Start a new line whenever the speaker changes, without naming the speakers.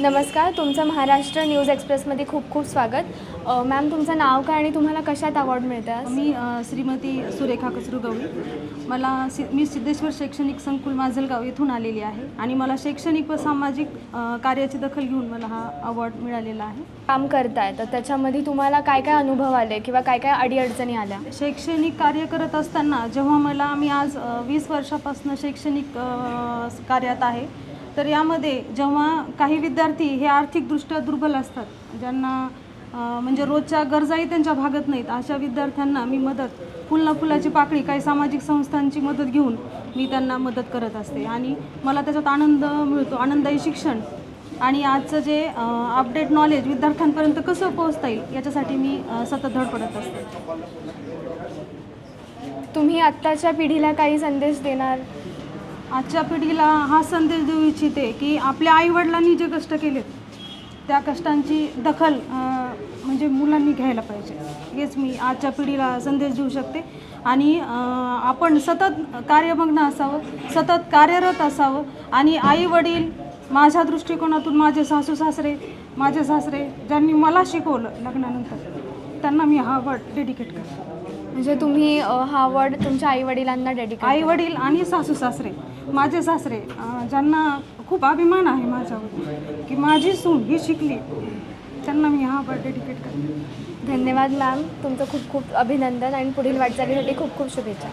नमस्कार तुमचं महाराष्ट्र न्यूज एक्सप्रेसमध्ये खूप खूप स्वागत. मॅम तुमचं नाव काय आणि तुम्हाला कशात अवॉर्ड मिळतं? आज?
मी श्रीमती सुरेखा कचरू गवळी मला सि मी सिद्धेश्वर शैक्षणिक संकुल माजलगाव येथून आलेली आहे आणि मला शैक्षणिक व सामाजिक कार्याची दखल घेऊन मला हा अवॉर्ड मिळालेला आहे.
काम करताय तर त्याच्यामध्ये तुम्हाला काय काय अनुभव आले किंवा काय काय अडीअडचणी आल्या?
शैक्षणिक कार्य करत असताना जेव्हा मला मी आज वीस वर्षापासून शैक्षणिक कार्यात आहे तर यामध्ये जेव्हा काही विद्यार्थी हे आर्थिकदृष्ट्या दुर्बल असतात ज्यांना म्हणजे रोजच्या गरजाही त्यांच्या भागत नाहीत अशा विद्यार्थ्यांना मी मदत फुलना फुलाची पाकळी काही सामाजिक संस्थांची मदत घेऊन मी त्यांना मदत करत असते. आणि मला त्याच्यात आनंद मिळतो आनंददायी शिक्षण आणि आजचं जे अपडेट नॉलेज विद्यार्थ्यांपर्यंत कसं पोहोचता येईल याच्यासाठी मी सतत धडपडत असते.
तुम्ही आत्ताच्या पिढीला काही संदेश देणार?
आजच्या पिढीला हा संदेश देऊ इच्छिते की आपल्या आईवडिलांनी जे कष्ट केलेत त्या कष्टांची दखल म्हणजे मुलांनी घ्यायला पाहिजे. हेच मी आजच्या पिढीला संदेश देऊ शकते. आणि आपण सतत कार्यमग्न असावं सतत कार्यरत असावं. आणि आई वडील माझ्या दृष्टिकोनातून माझे सासू सासरे माझे सासरे ज्यांनी मला शिकवलं लग्नानंतर त्यांना मी हा वर्ड डेडिकेट करतो.
म्हणजे तुम्ही अ, हा अवॉर्ड तुमच्या आई वडिलांना डेडिकेट
आई वडील आणि सासू सासरे माझे सासरे अं, ज्यांना खूप अभिमान आहे माझ्यावर की माझी सून ही शिकली त्यांना मी हा बर्थ डेडिकेट करते.
धन्यवाद मॅम तुमचं खूप खूप अभिनंदन आणि पुढील वाटचालीसाठी खूप खूप शुभेच्छा.